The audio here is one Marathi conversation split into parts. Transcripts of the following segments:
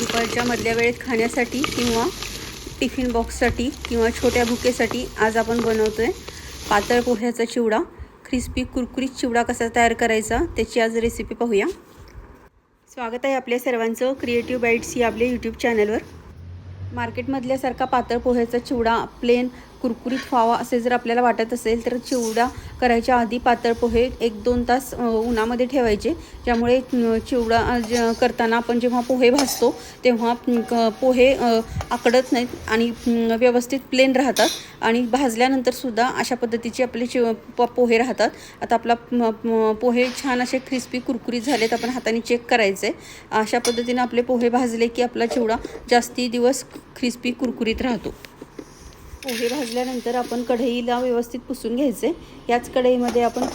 दुपारच्या मधल्या वेळेत खाण्यासाठी किंवा टिफिन बॉक्ससाठी किंवा छोट्या भुकेसाठी आज आपण बनवतो आहे पातळ पोह्याचा चिवडा. क्रिस्पी कुरकुरीत चिवडा कसा तयार करायचा त्याची आज रेसिपी पाहूया. स्वागत आहे आपल्या सर्वांचं क्रिएटिव्ह बाईट्स या आपल्या यूट्यूब चॅनलवर मार्केटमधल्यासारखा पातळ पोह्याचा चिवडा प्लेन कुरकुरीत व्हावा असे जर आपल्याला वाटत असेल तर चिवडा करायच्या आधी पातळ पोहे एक दोन तास उन्हामध्ये ठेवायचे. ज्यामुळे चिवडा ज करताना आपण जेव्हा पोहे भाजतो तेव्हा क- पोहे आकडत नाहीत आणि व्यवस्थित प्लेन राहतात. आणि भाजल्यानंतरसुद्धा अशा पद्धतीचे आपले चिव प- पोहे राहतात. आता आपला पोहे छान असे क्रिस्पी कुरकुरीत झालेत आपण हाताने चेक करायचे. अशा पद्धतीने आपले पोहे भाजले की आपला चिवडा जास्ती दिवस क्रिस्पी कुरकुरीत राहतो. पोहे भाजल्यानंतर आपण कढईला व्यवस्थित पुसून घ्यायचे. याच कढईमध्ये आपण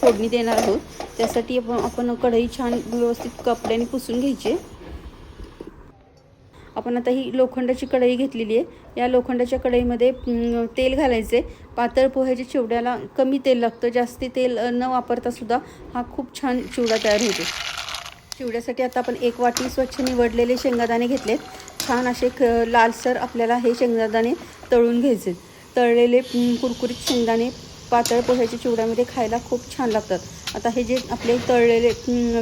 फोडणी देणार आहोत. त्यासाठी आपण आपण कढई छान व्यवस्थित कपड्याने पुसून घ्यायची. आपण आता ही लोखंडाची कढई घेतलेली आहे. या लोखंडाच्या कढईमध्ये तेल घालायचे. पातळ पोह्याच्या चिवड्याला कमी तेल लागतं. जास्ती तेल न वापरता सुद्धा हा खूप छान चिवडा तयार होतो. चिवड्यासाठी आता आपण एक वाटी स्वच्छ निवडलेले शेंगादाणे घेतलेत. छान असे ख लालसर आपल्याला हे शेंगादाणे तळून घ्यायचे. तळलेले कुरकुरीत शेंगदाणे पातळ पोह्याच्या चिवड्यामध्ये खायला खूप छान लागतात. आता हे जे आपले तळलेले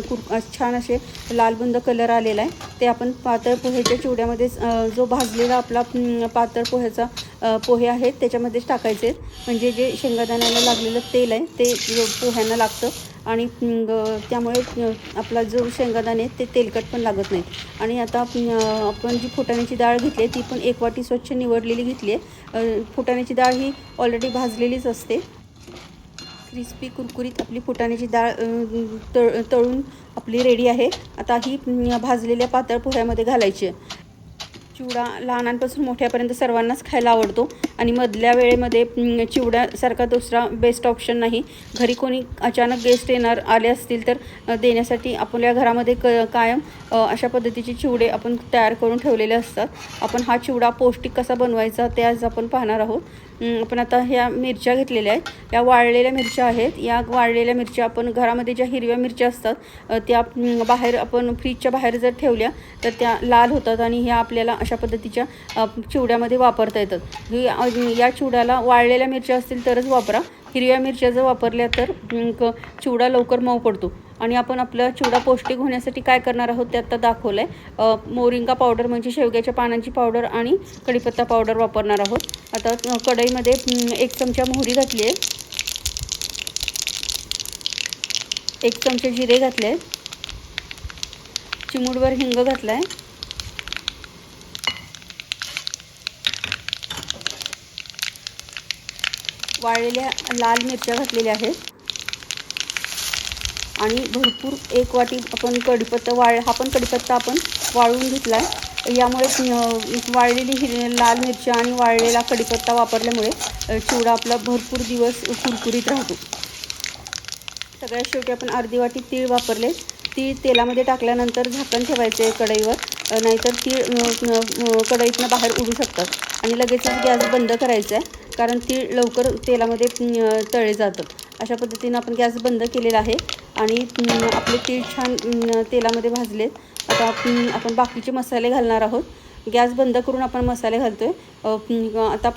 कुर छान असे लालबुंद कलर आलेला आहे ते आपण पातळ पोह्याच्या चिवड्यामध्ये जो भाजलेला आपला पातळ पोह्याचा पोहे आहेत त्याच्यामध्येच टाकायचे. म्हणजे जे शेंगादाण्याला लागलेलं तेल आहे ते पोह्यांना लागतं आणि त्यामुळे आपला जो शेंगादाणे ते तेलकट पण लागत नाही आणि आता आपण जी फुटाण्याची डाळ घेतली आहे ती पण एक वाटी स्वच्छ निवडलेली घेतली आहे. फुटाण्याची डाळ ही ऑलरेडी भाजलेलीच असते. क्रिस्पी कुरकुरीत आपली फुटाण्याची डाळ तळ तळून आपली रेडी आहे. आता ही भाजलेल्या पातळ पोह्यामध्ये घालायची आहे. चिवडा लहानांपासून मोठ्यापर्यंत सर्वांनाच खायला आवडतो. आणि मधल्या वेळेमध्ये चिवड्यासारखा दुसरा बेस्ट ऑप्शन नाही. घरी कोणी अचानक गेस्ट येणार आले असतील तर देण्यासाठी आपल्या घरामध्ये क कायम अशा पद्धतीचे चिवडे आपण तयार करून ठेवलेले असतात. आपण हा चिवडा पौष्टिक कसा बनवायचा ते आज आपण पाहणार आहोत. आपण आता ह्या मिरच्या घेतलेल्या आहेत. या वाळलेल्या मिरच्या आहेत. या वाळलेल्या मिरच्या आपण घरामध्ये ज्या हिरव्या मिरच्या असतात त्या बाहेर आपण फ्रीजच्या बाहेर जर ठेवल्या तर त्या लाल होतात आणि ह्या आपल्याला अशा पद्धतीच्या चिवड्यामध्ये वापरता येतात. ही या चिवड्याला वाळलेल्या मिरच्या असतील तरच वापरा. हिरव्या मिरच्या जर वापरल्या तर क चिवडा लवकर मऊ पडतो. आणि आपण आपलं चिवडा पौष्टिक होण्यासाठी काय करणार आहोत ते आत्ता दाखवलं आहे मोरिंगा पावडर म्हणजे शेवग्याच्या पानांची पावडर आणि कढीपत्ता पावडर वापरणार आहोत. आता कढईमध्ये एक चमचा मोहरी घातली आहे. एक चमचे जिरे घातले आहेत. चिमूडवर हिंग घातला आहे वाळलेल्या लाल मिरच्या घातलेल्या आहेत. आणि भरपूर एक वाटी आपण कढीपत्ता वाळ हा पण कढीपत्ता आपण वाळून घेतला आहे यामुळे वाळलेली हिर लाल मिरच्या आणि वाळलेला कढीपत्ता वापरल्यामुळे चिवडा आपला भरपूर दिवस कुरकुरीत राहतो. सगळ्यात शेवटी आपण अर्धी वाटी तीळ वापरले. तीळ तेलामध्ये टाकल्यानंतर झाकण ठेवायचे आहे कढईवर नाहीतर तीळ कढईतनं बाहेर उडू शकतात. आणि लगेचच गॅस बंद करायचा आहे कारण तीळ लवकर तेलामध्ये तळे तळले अशा पद्धतीनं आपण गॅस बंद केलेला आहे. आणि आपले तीळ छान तेलामध्ये भाजलेत. आता आपण आपण बाकीचे मसाले घालणार आहोत. गॅस बंद करून आपण मसाले घालतो आहे आता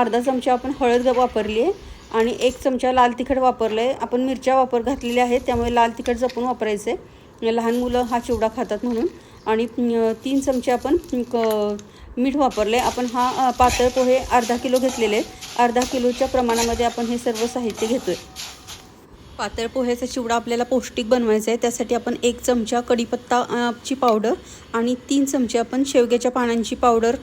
अर्धा चमचा आपण हळद वापरली आहे. आणि एक चमचा लाल तिखट वापरलं आहे. आपण मिरच्या वापर घातलेल्या आहेत त्यामुळे लाल तिखट जपून वापरायचं आहे लहान मुलं हा चिवडा खातात म्हणून. आणि तीन चमचे आपण क मीठ वापरले आपण हा पातळ पोहे अर्धा किलो घेतलेले आहेत. अर्धा किलोच्या प्रमाणामध्ये आपण हे सर्व साहित्य घेतो आहे पातळ पोह्याचा चिवडा आपल्याला पौष्टिक बनवायचा आहे. त्यासाठी आपण एक चमचा कढीपत्ताची ची पावडर आणि तीन चमचे आपण शेवग्याच्या पानांची पावडर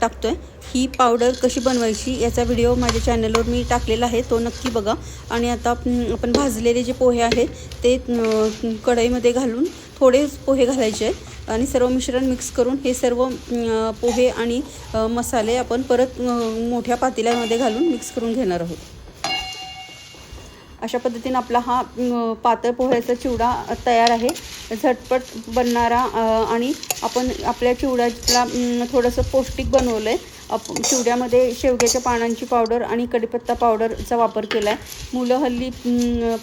टाकतो आहे ही पावडर कशी बनवायची याचा व्हिडिओ माझ्या चॅनलवर मी टाकलेला आहे. तो नक्की बघा. आणि आता आपण भाजलेले जे पोहे आहेत ते कढईमध्ये घालून थोडे पोहे घालायचे आहेत. आणि सर्व मिश्रण मिक्स करून हे सर्व पोहे आणि मसाले आपण परत मोठ्या पातेल्यामध्ये घालून मिक्स करून घेणार आहोत. अशा पद्धतीनं आपला हा पातळ पोह्याचा चिवडा तयार आहे. झटपट बनणारा आणि आपण आपल्या चिवड्याला थोडंसं पौष्टिक बनवलं आहे आप चिवड्यामध्ये शेवग्याच्या पानांची पावडर आणि कढीपत्ता पावडरचा वापर केला आहे मुलं हल्ली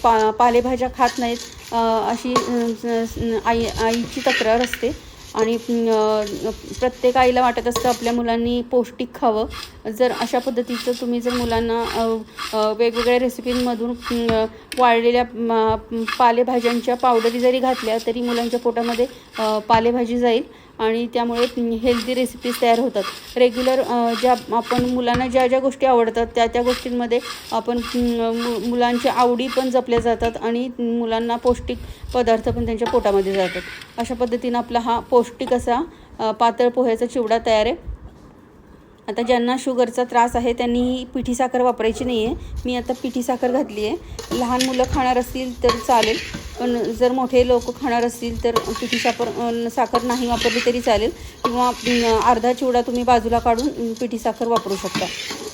पा पालेभाज्या खात नाहीत अशी आई आईची तक्रार असते. आणि प्रत्येक आईला वाटत असतं आपल्या मुलांनी पौष्टिक खावं. जर अशा पद्धतीचं तुम्ही जर मुलांना वेगवेगळ्या रेसिपींमधून वाळलेल्या पालेभाज्यांच्या पावडरी जरी घातल्या तरी मुलांच्या पोटामध्ये पालेभाजी जाईल. आणि त्यामुळे हेल्दी रेसिपीज तयार होतात. रेग्युलर ज्या आपण मुलांना ज्या ज्या गोष्टी आवडतात त्या त्या गोष्टींमध्ये आपण मु मुलांच्या आवडी पण जपल्या जातात आणि मुलांना पौष्टिक पदार्थ पण त्यांच्या पोटामध्ये जातात. अशा पद्धतीनं आपला हा पौष्टिक असा पातळ पोह्याचा चिवडा तयार आहे. आता ज्यांना शुगरचा त्रास आहे त्यांनी ही पिठी साखर वापरायची नाही आहे मी आता पिठी साखर घातली आहे लहान मुलं खाणार असतील तर चालेल. पण जर मोठे लोक खाणार असतील तर पिठी साखर साखर नाही वापरली तरी चालेल. किंवा अर्धा चिवडा तुम्ही बाजूला काढून पिठी साखर वापरू शकता.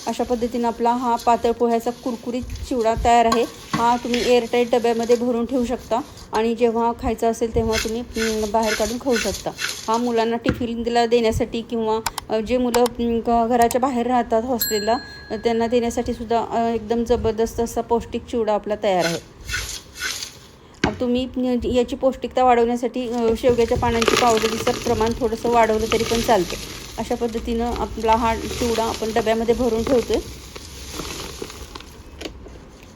अशा पद्धतीनं आपला हा पातळ पोह्याचा कुरकुरीत चिवडा तयार आहे. हा तुम्ही एअरटाईट डब्यामध्ये भरून ठेवू शकता. आणि जेव्हा खायचा असेल तेव्हा तुम्ही बाहेर काढून खाऊ शकता. हा मुलांना टिफिनला देण्यासाठी किंवा जे मुलं घराच्या बाहेर राहतात हॉस्टेलला त्यांना देण्यासाठी सुद्धा एकदम जबरदस्त असा पौष्टिक चिवडा आपला तयार आहे. तुम्ही याची पौष्टिकता वाढवण्यासाठी शेवग्याच्या पानांची पावडरीचं प्रमाण थोडंसं वाढवलं तरी पण चालतं अशा पद्धतीनं आपला हा चिवडा आपण डब्यामध्ये भरून ठेवतो आहे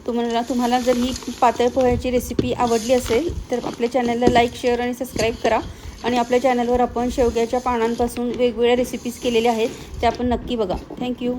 तुम्हाला तुम्हाला जर ही पातळ पोह्याची रेसिपी आवडली असेल तर आपल्या चॅनलला लाईक शेअर आणि सबस्क्राईब करा. आणि आपल्या चॅनलवर आपण शेवग्याच्या पानांपासून वेगवेगळ्या रेसिपीज केलेल्या आहेत त्या आपण नक्की बघा. थँक्यू